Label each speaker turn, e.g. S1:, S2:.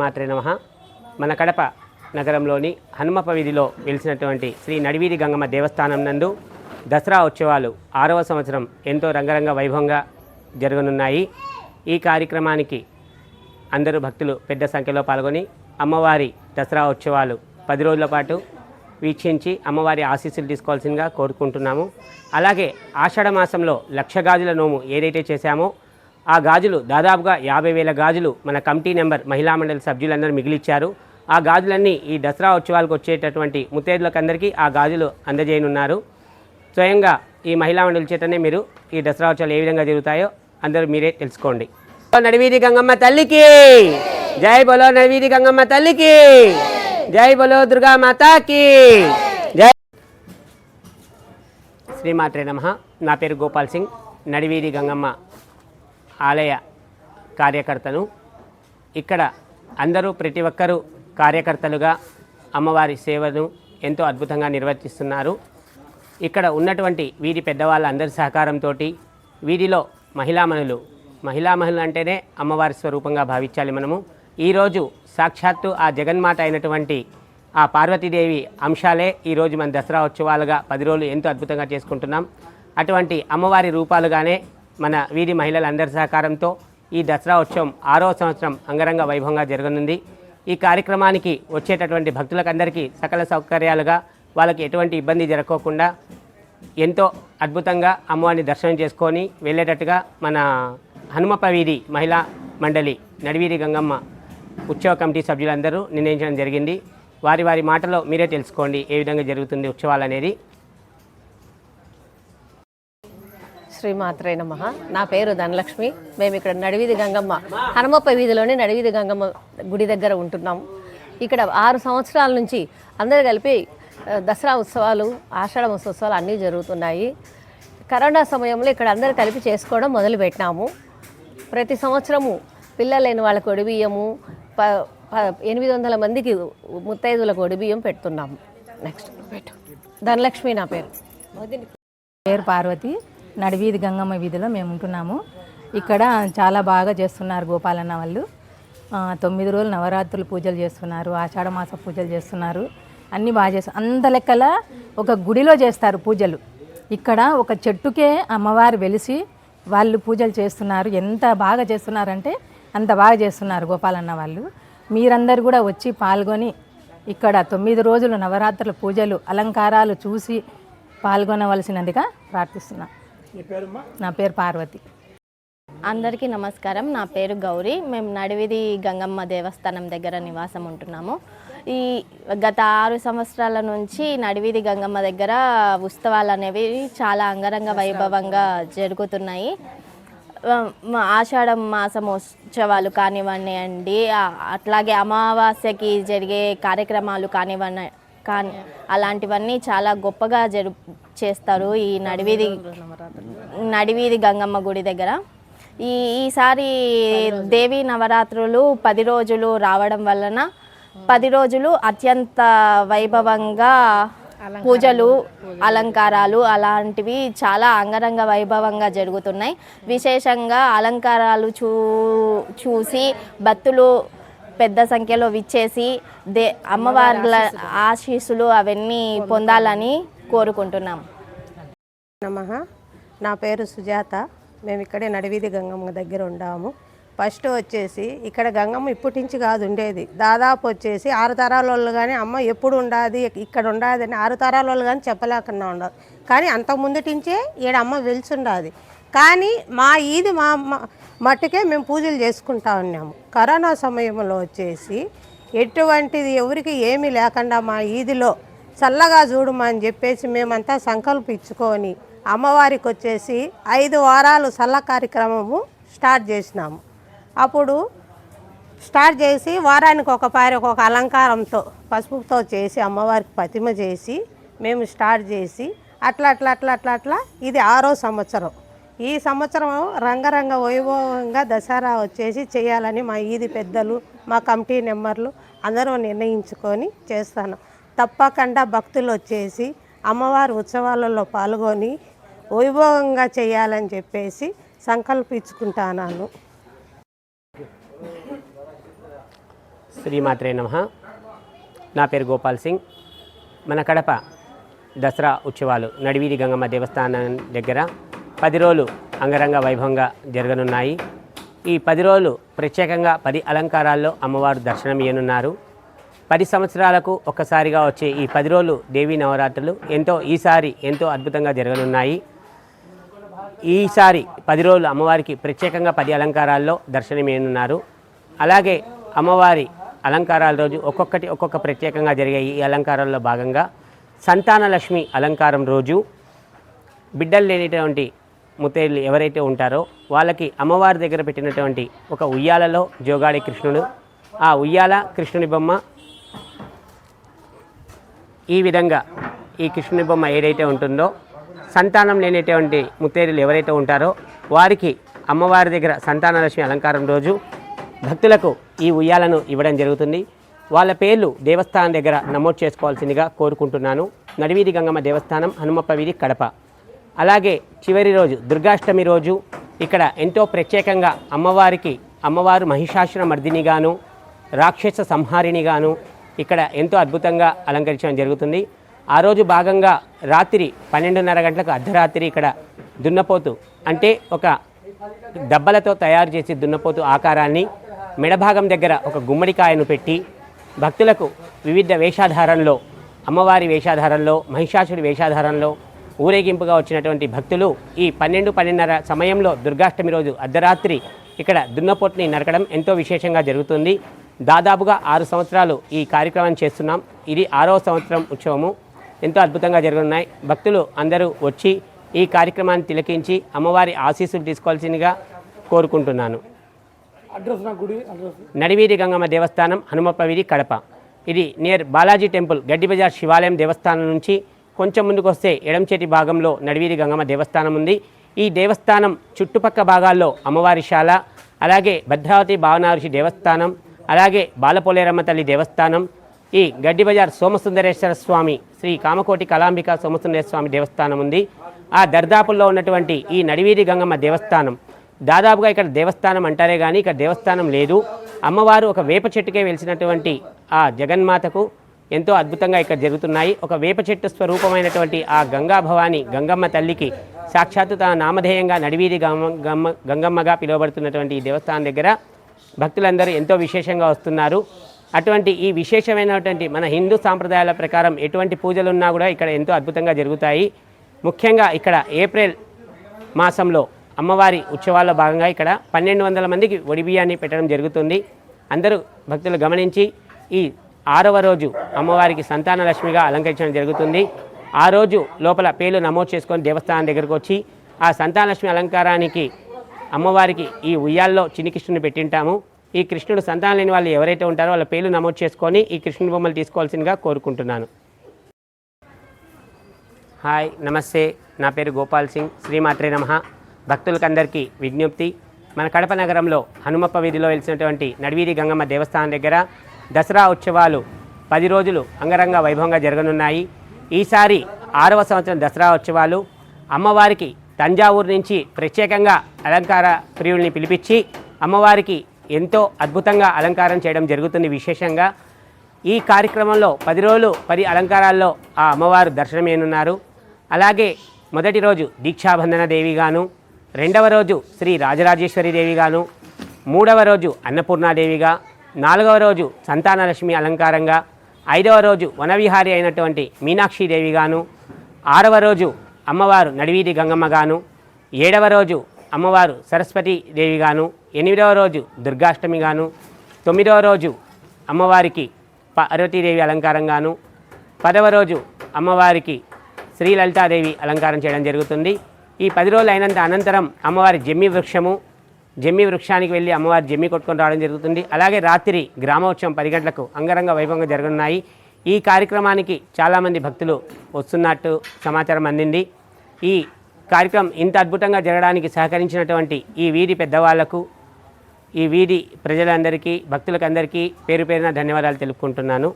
S1: మాత్రే నమ. మన కడప నగరంలోని హనుమప వీధిలో వెలిసినటువంటి శ్రీ నడివీధి గంగమ్మ దేవస్థానం నందు దసరా ఉత్సవాలు ఆరవ సంవత్సరం ఎంతో రంగరంగ వైభవంగా జరగనున్నాయి. ఈ కార్యక్రమానికి అందరూ భక్తులు పెద్ద సంఖ్యలో పాల్గొని అమ్మవారి దసరా ఉత్సవాలు పది రోజుల పాటు వీక్షించి అమ్మవారి ఆశీస్సులు తీసుకోవాల్సిందిగా కోరుకుంటున్నాము. అలాగే ఆషాఢ మాసంలో లక్షగాజుల నోము ఏదైతే చేశామో ఆ గాజులు దాదాపుగా యాభై వేల గాజులు మన కమిటీ నెంబర్ మహిళా మండలి సభ్యులందరూ మిగిలిచ్చారు. ఆ గాజులన్నీ ఈ దసరా ఉత్సవాలకు వచ్చేటటువంటి ముత్తైదులకు అందరికీ ఆ గాజులు అందజేయనున్నారు. స్వయంగా ఈ మహిళా మండలి చేతనే మీరు ఈ దసరా ఉత్సవాలు ఏ విధంగా జరుగుతాయో అందరూ మీరే తెలుసుకోండి. నడివీధి గంగమ్మ తల్లికి! జై బలో నడివీధి గంగమ్మ తల్లికి! జై బలో దుర్గా మాతాకి జై శ్రీమాత్రే నమ. నా పేరు గోపాల్ సింగ్ నడివీధి గంగమ్మ. ఆలయ కార్యకర్తను. ఇక్కడ అందరూ ప్రతి ఒక్కరూ కార్యకర్తలుగా అమ్మవారి సేవను ఎంతో అద్భుతంగా నిర్వర్తిస్తున్నారు. ఇక్కడ ఉన్నటువంటి వీరి పెద్దవాళ్ళందరి సహకారంతో వీరిలో మహిళామణులు మహిళామణులు అంటేనే అమ్మవారి స్వరూపంగా భావించాలి మనము. ఈరోజు సాక్షాత్తు ఆ జగన్మాత అయినటువంటి ఆ పార్వతీదేవి అంశాలే ఈరోజు మన దసరా ఉత్సవాలుగా పది రోజులు ఎంతో అద్భుతంగా చేసుకుంటున్నాం. అటువంటి అమ్మవారి రూపాలుగానే మన వీరి మహిళలందరి సహకారంతో ఈ దసరా ఉత్సవం ఆరో సంవత్సరం అంగరంగ వైభవంగా జరగనుంది. ఈ కార్యక్రమానికి వచ్చేటటువంటి భక్తులకందరికీ సకల సౌకర్యాలుగా వాళ్ళకి ఎటువంటి ఇబ్బంది జరగకోకుండా ఎంతో అద్భుతంగా అమ్మవారిని దర్శనం చేసుకొని వెళ్ళేటట్టుగా మన హనుమప్ప వీధి మహిళా మండలి నడివీరి గంగమ్మ ఉత్సవ కమిటీ సభ్యులందరూ నిర్ణయించడం జరిగింది. వారి వారి మాటలో మీరే తెలుసుకోండి ఏ విధంగా జరుగుతుంది ఉత్సవాలు అనేది.
S2: శ్రీమాత్రే నమ. నా పేరు ధనలక్ష్మి. మేము ఇక్కడ నడివీధి గంగమ్మ హనుమప్ప వీధిలోనే నడివీధి గంగమ్మ గుడి దగ్గర ఉంటున్నాము ఇక్కడ ఆరు సంవత్సరాల నుంచి అందరు కలిపి దసరా ఉత్సవాలు ఆషాఢ ఉత్సవాలు అన్నీ జరుగుతున్నాయి. కరోనా సమయంలో ఇక్కడ అందరు కలిపి చేసుకోవడం మొదలుపెట్టినాము. ప్రతి సంవత్సరము పిల్లలు లేని వాళ్ళకు ఒడిబియ్యము ప ప- ఎనిమిది వందల మందికి ముత్తైదులకు ఒడిబియ్యం పెడుతున్నాము. నెక్స్ట్ పెట్టు. ధనలక్ష్మి నా పేరు.
S3: పేరు పార్వతి. నడివీధి గంగమ్మ వీధిలో మేము ఉంటున్నాము. ఇక్కడ చాలా బాగా చేస్తున్నారు గోపాలన్న వాళ్ళు. తొమ్మిది రోజులు నవరాత్రులు పూజలు చేస్తున్నారు ఆషాఢమాస పూజలు చేస్తున్నారు. అన్నీ బాగా చేస్తారు అంత లెక్కల ఒక గుడిలో చేస్తారు పూజలు. ఇక్కడ ఒక చెట్టుకే అమ్మవారు వెలిసి వాళ్ళు పూజలు చేస్తున్నారు. ఎంత బాగా చేస్తున్నారంటే అంత బాగా చేస్తున్నారు గోపాలన్న వాళ్ళు. మీరందరూ కూడా వచ్చి పాల్గొని ఇక్కడ తొమ్మిది రోజులు నవరాత్రుల పూజలు అలంకారాలు చూసి పాల్గొనవలసినదిగా ప్రార్థిస్తున్నాను నా పేరు పార్వతి.
S4: అందరికీ నమస్కారం. నా పేరు గౌరీ. మేము నడివిది గంగమ్మ దేవస్థానం దగ్గర నివాసం ఉంటున్నాము. ఈ గత ఆరు సంవత్సరాల నుంచి నడివిది గంగమ్మ దగ్గర ఉత్సవాలు అనేవి చాలా అంగరంగ వైభవంగా జరుగుతున్నాయి. ఆ, మా ఆషాఢం మాసం ఉత్సవాలు కానివ్వండి ఆ- అట్లాగే అమావాస్యకి జరిగే కార్యక్రమాలు కానివ్వండి కానీ అలాంటివన్నీ చాలా గొప్పగా జరు చేస్తారు ఈ నడివీధి నడివీధి గంగమ్మ గుడి దగ్గర. ఈ ఈసారి దేవి నవరాత్రులు పది రోజులు రావడం వలన పది రోజులు అత్యంత వైభవంగా పూజలు అలంకారాలు అలాంటివి చాలా అంగరంగ వైభవంగా జరుగుతున్నాయి. విశేషంగా అలంకారాలు చూ చూసి భక్తులు పెద్ద సంఖ్యలో విచ్చేసి దే అమ్మవార్ల ఆశీస్సులు అవన్నీ పొందాలని కోరుకుంటున్నాం.
S5: నమ. నా పేరు సుజాత. మేము ఇక్కడే నడివీధి గంగమ్మ దగ్గర ఉండాము. ఫస్ట్ వచ్చేసి ఇక్కడ గంగమ్మ ఇప్పటి నుంచి కాదు ఉండేది. దాదాపు వచ్చేసి ఆరు తరాల వాళ్ళు కానీ అమ్మ ఎప్పుడు ఉండాది ఇక్కడ ఉండాది అని ఆరు తరాల వాళ్ళు కానీ చెప్పలేకుండా ఉండదు కానీ అంత ముందు నుంచే ఈడ అమ్మ వెలిచుండాది కానీ మా ఈది మా మా- మట్టుకే మేము పూజలు చేసుకుంటా ఉన్నాము. కరోనా సమయంలో వచ్చేసి ఎటువంటిది ఎవరికి ఏమీ లేకుండా మా ఈదిలో చల్లగా చూడమని చెప్పేసి మేమంతా సంకల్పించుకొని అమ్మవారికి వచ్చేసి ఐదు వారాలు చల్ల కార్యక్రమము స్టార్ట్ చేసినాము. అప్పుడు స్టార్ట్ చేసి వారానికి ఒక పారి ఒక అలంకారంతో పసుపుతో చేసి అమ్మవారికి ప్రతిమ చేసి మేము స్టార్ట్ చేసి అట్లా అట్లా అట్లా అట్లా అట్లా ఇది ఆరో సంవత్సరం. ఈ సంవత్సరం రంగరంగ వైభవంగా దసరా వచ్చేసి చేయాలని మా ఈది పెద్దలు మా కమిటీ నెంబర్లు అందరూ నిర్ణయించుకొని చేస్తాను. తప్పకుండా భక్తులు వచ్చేసి అమ్మవారి ఉత్సవాలలో పాల్గొని వైభవంగా చేయాలని చెప్పేసి సంకల్పించుకుంటాను
S1: శ్రీమాత్రే నమ. నా పేరు గోపాల్ సింగ్. మన కడప దసరా ఉత్సవాలు నడివీధి గంగమ్మ దేవస్థానం దగ్గర పది రోజులు అంగరంగ వైభవంగా జరగనున్నాయి. ఈ పది రోజులు ప్రత్యేకంగా పది అలంకారాల్లో అమ్మవారు దర్శనం ఇయ్యనున్నారు పది సంవత్సరాలకు ఒక్కసారిగా వచ్చే ఈ పది రోజులు దేవీ నవరాత్రులు ఎంతో ఈసారి ఎంతో అద్భుతంగా జరగనున్నాయి. ఈసారి పది రోజులు అమ్మవారికి ప్రత్యేకంగా పది అలంకారాల్లో దర్శనమేనున్నారు అలాగే అమ్మవారి అలంకారాల రోజు ఒక్కొక్కటి ఒక్కొక్క ప్రత్యేకంగా జరిగే ఈ అలంకారాల్లో భాగంగా సంతానలక్ష్మి అలంకారం రోజు. బిడ్డలు లేనిటువంటి ముత్తైదులు ఎవరైతే ఉంటారో వాళ్ళకి అమ్మవారి దగ్గర పెట్టినటువంటి ఒక ఉయ్యాలలో జోగాడి కృష్ణుడు ఆ ఉయ్యాల కృష్ణుని బొమ్మ ఈ విధంగా ఈ కృష్ణుని బొమ్మ ఏదైతే ఉంటుందో సంతానం లేనటువంటి ముత్తేరులు ఎవరైతే ఉంటారో వారికి అమ్మవారి దగ్గర సంతానలక్ష్మి అలంకారం రోజు భక్తులకు ఈ ఉయ్యాలను ఇవ్వడం జరుగుతుంది. వాళ్ళ పేర్లు దేవస్థానం దగ్గర నమోదు చేసుకోవాల్సిందిగా కోరుకుంటున్నాను. నడివీధి గంగమ్మ దేవస్థానం హనుమప్ప వీధి కడప. అలాగే చివరి రోజు దుర్గాష్టమి రోజు ఇక్కడ ఎంతో ప్రత్యేకంగా అమ్మవారికి అమ్మవారు మహిషాసుర మర్దినిగాను రాక్షస సంహారిణిగాను ఇక్కడ ఎంతో అద్భుతంగా అలంకరించడం జరుగుతుంది. ఆ రోజు భాగంగా రాత్రి పన్నెండున్నర గంటలకు అర్ధరాత్రి ఇక్కడ దున్నపోతు అంటే ఒక దబ్బలతో తయారు చేసి దున్నపోతు ఆకారాన్ని మెడభాగం దగ్గర ఒక గుమ్మడికాయను పెట్టి భక్తులకు వివిధ వేషాధారంలో అమ్మవారి వేషాధారంలో మహిషాసుడి వేషాధారంలో ఊరేగింపుగా వచ్చినటువంటి భక్తులు ఈ పన్నెండు పన్నెండున్నర సమయంలో దుర్గాష్టమి రోజు అర్ధరాత్రి ఇక్కడ దున్నపోటుని నరకడం ఎంతో విశేషంగా జరుగుతుంది. దాదాపుగా ఆరు సంవత్సరాలు ఈ కార్యక్రమం చేస్తున్నాం. ఇది ఆరవ సంవత్సరం ఉత్సవము. ఎంతో అద్భుతంగా జరగనున్నాయి. భక్తులు అందరూ వచ్చి ఈ కార్యక్రమాన్ని తిలకించి అమ్మవారి ఆశీస్సులు తీసుకోవాల్సిందిగా కోరుకుంటున్నాను. నడివీధి గంగమ్మ దేవస్థానం హనుమప్ప వీధి కడప. ఇది నియర్ బాలాజీ టెంపుల్ గడ్డి బజార్ శివాలయం దేవస్థానం నుంచి కొంచెం ముందుకు వస్తే ఎడంచేటి భాగంలో నడివీధి గంగమ్మ దేవస్థానం ఉంది. ఈ దేవస్థానం చుట్టుపక్క భాగాల్లో అమ్మవారి శాల అలాగే భద్రావతి భావనారుషి దేవస్థానం అలాగే బాలపోలేరమ్మ తల్లి దేవస్థానం ఈ గడ్డి బజార్ సోమసుందరేశ్వర స్వామి శ్రీ కామకోటి కళాంబిక సోమసుందరేశ్వర స్వామి దేవస్థానం ఉంది. ఆ దర్దాపుల్లో ఉన్నటువంటి ఈ నడివీధి గంగమ్మ దేవస్థానం దాదాపుగా ఇక్కడ దేవస్థానం అంటారే కానీ ఇక్కడ దేవస్థానం లేదు. అమ్మవారు ఒక వేప చెట్టుకే వెలిసినటువంటి ఆ జగన్మాతకు ఎంతో అద్భుతంగా ఇక్కడ జరుగుతున్నాయి. ఒక వేప చెట్టు స్వరూపమైనటువంటి ఆ గంగా భవాని గంగమ్మ తల్లికి సాక్షాత్తు తన నామధేయంగా నడివీధి గమ్మ గమ్మ గంగమ్మగా పిలువబడుతున్నటువంటి ఈ దేవస్థానం దగ్గర భక్తులందరూ ఎంతో విశేషంగా వస్తున్నారు. అటువంటి ఈ విశేషమైనటువంటి మన హిందూ సాంప్రదాయాల ప్రకారం ఎటువంటి పూజలు ఉన్నా కూడా ఇక్కడ ఎంతో అద్భుతంగా జరుగుతాయి. ముఖ్యంగా ఇక్కడ ఏప్రిల్ మాసంలో అమ్మవారి ఉత్సవాల్లో భాగంగా ఇక్కడ పన్నెండు వందల మందికి ఒడిబియ్యాన్ని పెట్టడం జరుగుతుంది. అందరూ భక్తులు గమనించి ఈ ఆరవ రోజు అమ్మవారికి సంతాన లక్ష్మిగా అలంకరించడం జరుగుతుంది. ఆ రోజు లోపల పేర్లు నమోదు చేసుకొని దేవస్థానం దగ్గరకు వచ్చి ఆ సంతాన లక్ష్మి అలంకారానికి అమ్మవారికి ఈ ఉయ్యాల్లో చిన్ని కృష్ణుని పెట్టింటాము. ఈ కృష్ణుడు సంతానం లేని వాళ్ళు ఎవరైతే ఉంటారో వాళ్ళ పేర్లు నమోదు చేసుకొని ఈ కృష్ణుడి బొమ్మలు తీసుకోవాల్సిందిగా కోరుకుంటున్నాను. హాయ్ నమస్తే. నా పేరు గోపాల్ సింగ్. శ్రీమాత్రే నమ. భక్తులకందరికీ విజ్ఞప్తి. మన కడప నగరంలో హనుమప్ప వీధిలో వెలిసినటువంటి నడివీధి గంగమ్మ దేవస్థానం దగ్గర దసరా ఉత్సవాలు పది రోజులు అంగరంగ వైభవంగా జరగనున్నాయి. ఈసారి ఆరవ సంవత్సరం దసరా ఉత్సవాలు. అమ్మవారికి తంజావూరు నుంచి ప్రత్యేకంగా అలంకార ప్రియుల్ని పిలిపించి అమ్మవారికి ఎంతో అద్భుతంగా అలంకారం చేయడం జరుగుతుంది విశేషంగా. ఈ కార్యక్రమంలో పది రోజులు పది అలంకారాల్లో ఆ అమ్మవారు దర్శనమేనున్నారు. అలాగే మొదటి రోజు దీక్షాబంధన దేవిగాను రెండవ రోజు శ్రీ రాజరాజేశ్వరి దేవిగాను మూడవ రోజు అన్నపూర్ణాదేవిగా నాలుగవ రోజు సంతానలక్ష్మి అలంకారంగా ఐదవ రోజు వనవిహారి అయినటువంటి మీనాక్షి దేవిగాను ఆరవ రోజు అమ్మవారు నడివీధి గంగమ్మగాను ఏడవ రోజు అమ్మవారు సరస్వతి దేవిగాను ఎనిమిదవ రోజు దుర్గాష్టమిగాను తొమ్మిదవ రోజు అమ్మవారికి పార్వతీదేవి అలంకారంగాను పదవ రోజు అమ్మవారికి శ్రీ లలితాదేవి అలంకారం చేయడం జరుగుతుంది. ఈ పది రోజులు అయినంత అనంతరం అమ్మవారి జమ్మి వృక్షము జమ్మి వృక్షానికి వెళ్ళి అమ్మవారి జమ్మి కొట్టుకొని రావడం జరుగుతుంది. అలాగే రాత్రి గ్రామోత్సవం పది గంటలకు అంగరంగ వైభవంగా జరగనున్నాయి. ఈ కార్యక్రమానికి చాలామంది భక్తులు వస్తున్నట్టు సమాచారం అందింది. ఈ కార్యక్రమం ఇంత అద్భుతంగా జరగడానికి సహకరించినటువంటి ఈ వీధి పెద్దవాళ్ళకు ఈ వీధి ప్రజలందరికీ భక్తులకందరికీ పేరు పేరున ధన్యవాదాలు తెలుపుకుంటున్నాను.